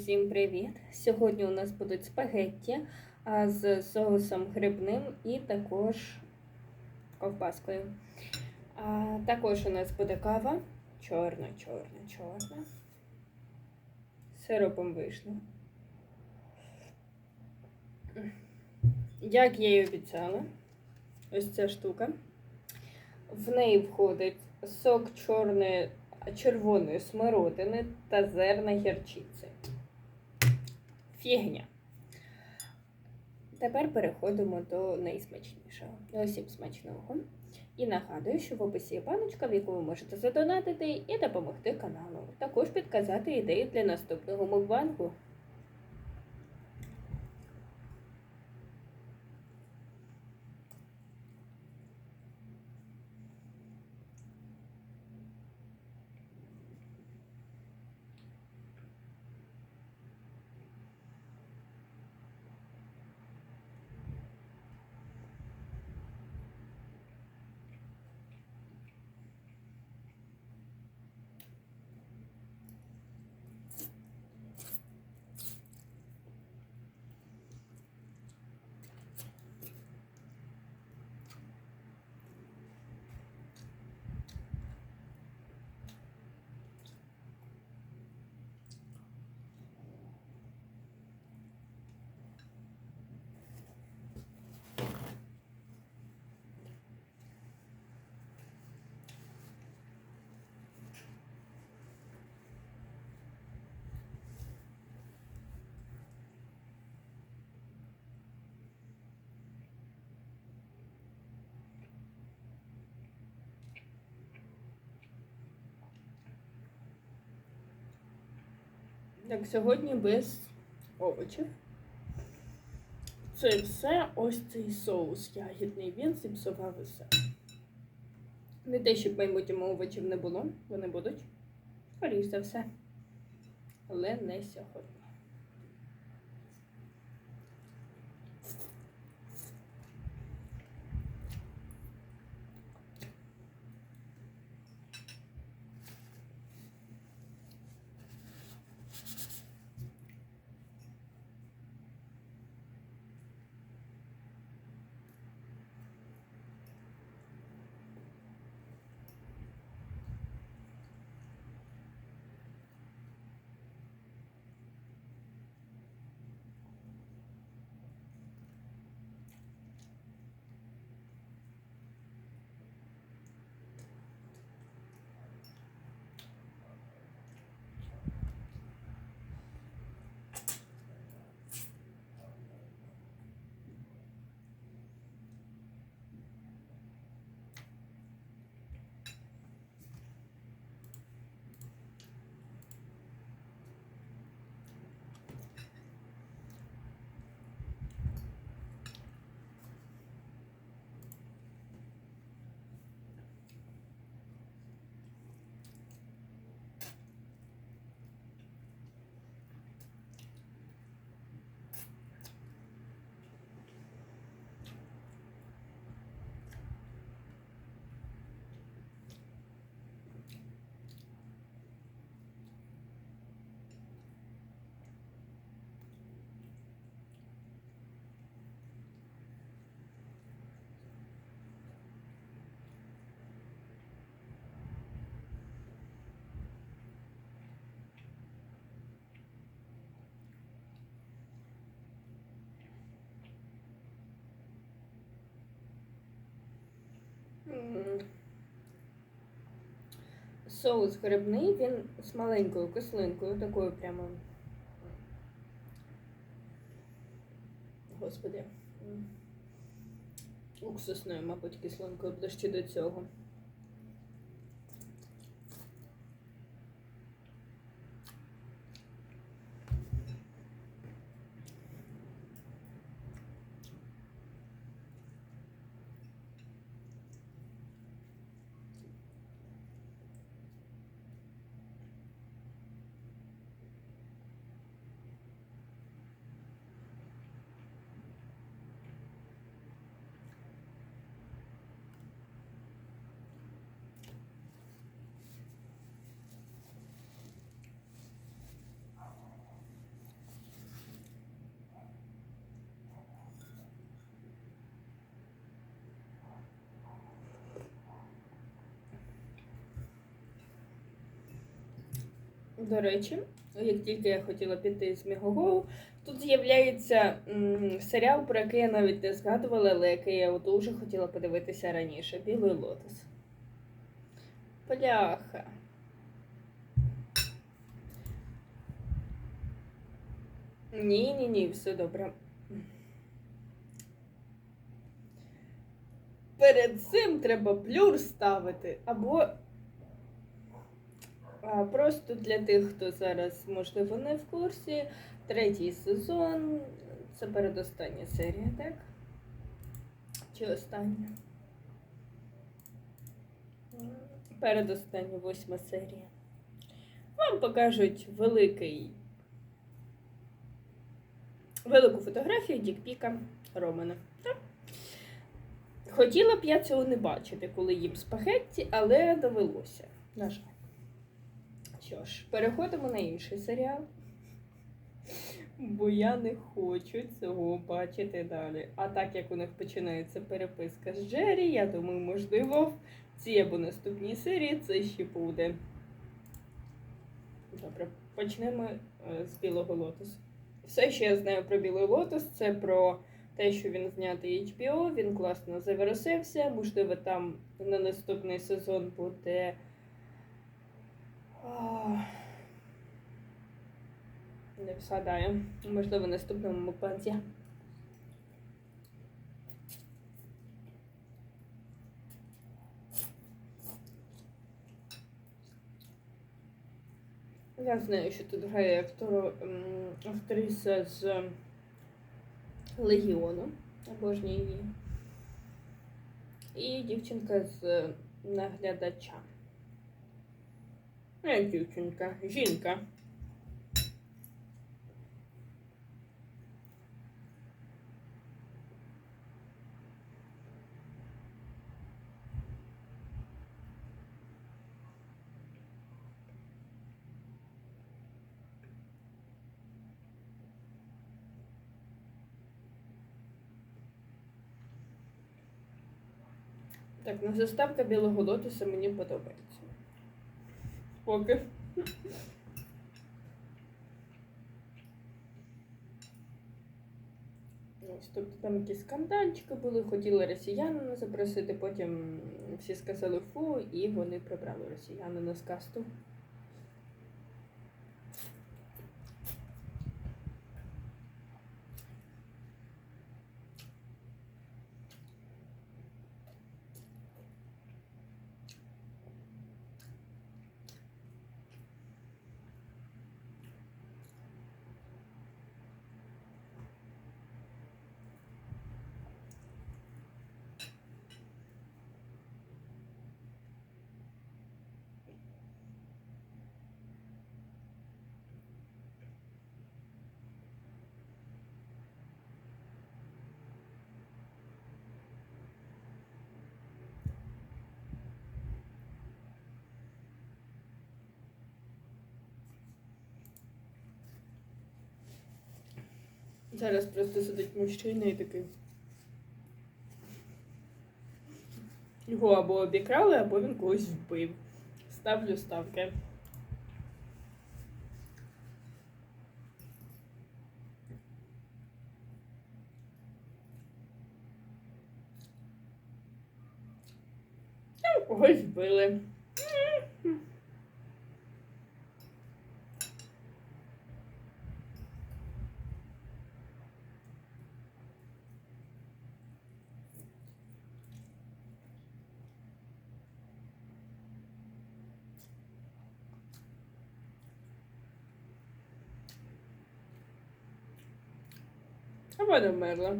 Всім привіт! Сьогодні у нас будуть спагетті з соусом грибним і також ковбаскою. А, також у нас буде кава чорна, чорна, чорна. Сиропом вишні. Як я і обіцяла, ось ця штука. В неї входить сок чорної, червоної смородини та зерна гірчиці. Фігня. Тепер переходимо до найсмачнішого. Усім смачного. І нагадую, що в описі є баночка, в яку ви можете задонатити і допомогти каналу. Також підказати ідеї для наступного мукбангу. Так, сьогодні без овочів. Це все ось цей соус ягідний. Він зіпсував усе. Не те, щоб майбутньому овочів не було, вони будуть. Скоріше за все. Але не сьогодні. Соус грибний, він з маленькою кислинкою, такою прямо. Господи. Уксусною, мабуть, кислинкою ближче до цього. До речі, як тільки я хотіла піти з Мігого, тут з'являється серіал, про який я навіть не згадувала, але який я дуже хотіла подивитися раніше. Білий лотос. Бляха. Ні, ні, все добре. Перед цим треба плюр ставити або просто для тих, хто зараз, можливо, не в курсі. Третій сезон. Це передостання серія, так? Чи остання? Передостання восьма серія. Вам покажуть великий велику фотографію Дікпіка Романа. Хотіла б я цього не бачити, коли їм спагетті, але довелося. На жаль. Що ж, переходимо на інший серіал. Бо я не хочу цього бачити далі. А так як у них починається переписка з Джері, я думаю, можливо, в цій або наступній серії це ще буде. Добре, почнемо е, з білого лотосу. Все, що я знаю про білий лотос, це про те, що він знятий HBO, він класно завершився. Можливо, там на наступний сезон буде. Не згадаю. Можливо, в наступному мукбанзі. Я знаю, що тут грає актор, актриса з Легіону, обожнюю її. І дівчинка з наглядача. Не дівчинка, жінка. Так, ну заставка білого лотоса мені подобається. Поки. Тобто там якісь скандальчики були, хотіли росіянина запросити, потім всі сказали фу, і вони прибрали росіянина з касту. Зараз просто сидить мужчина і такий. Його або обікрали, або він когось вбив. Ставлю ставки. Когось вбили. А вона вмерла.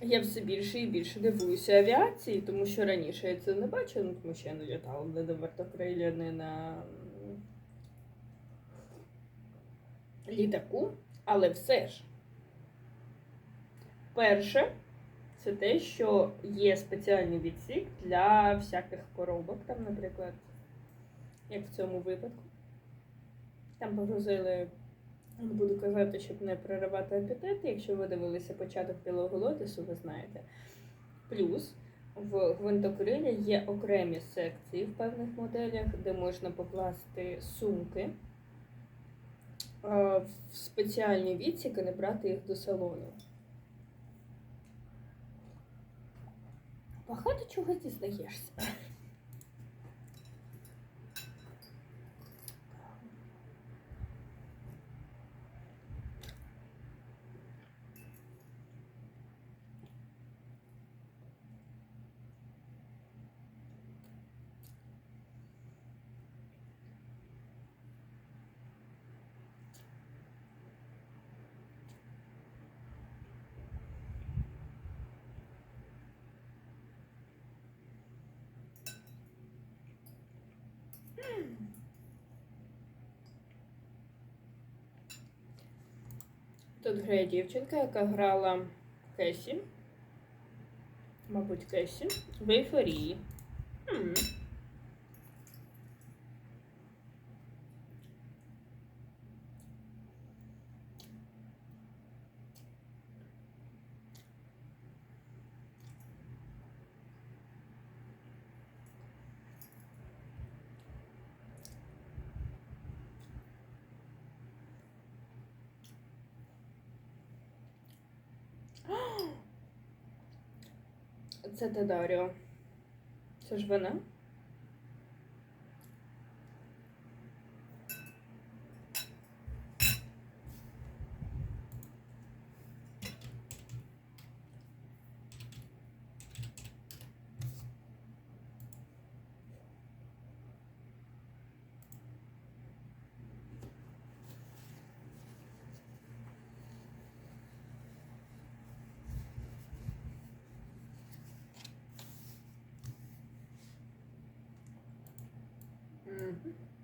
Я все більше і більше дивуюся авіації, тому що раніше я це не бачила, ну, тому що я не літала не на вертокрилі, не на літаку, але все ж. Перше, це те, що є спеціальний відсік для всяких коробок, там, наприклад, як в цьому випадку. Там погрузили, буду казати, щоб не проривати апетит. Якщо ви дивилися початок білого лотосу, ви знаєте. Плюс в гвинтокрилі є окремі секції в певних моделях, де можна покласти сумки в спеціальні відсіки, не брати їх до салону. Багато чого дізнаєшся. Тут грає дівчинка, яка грала Кесі. Мабуть, Кесі. В ейфорії. М. Це Тедаріо. Це ж вона? Mm-hmm.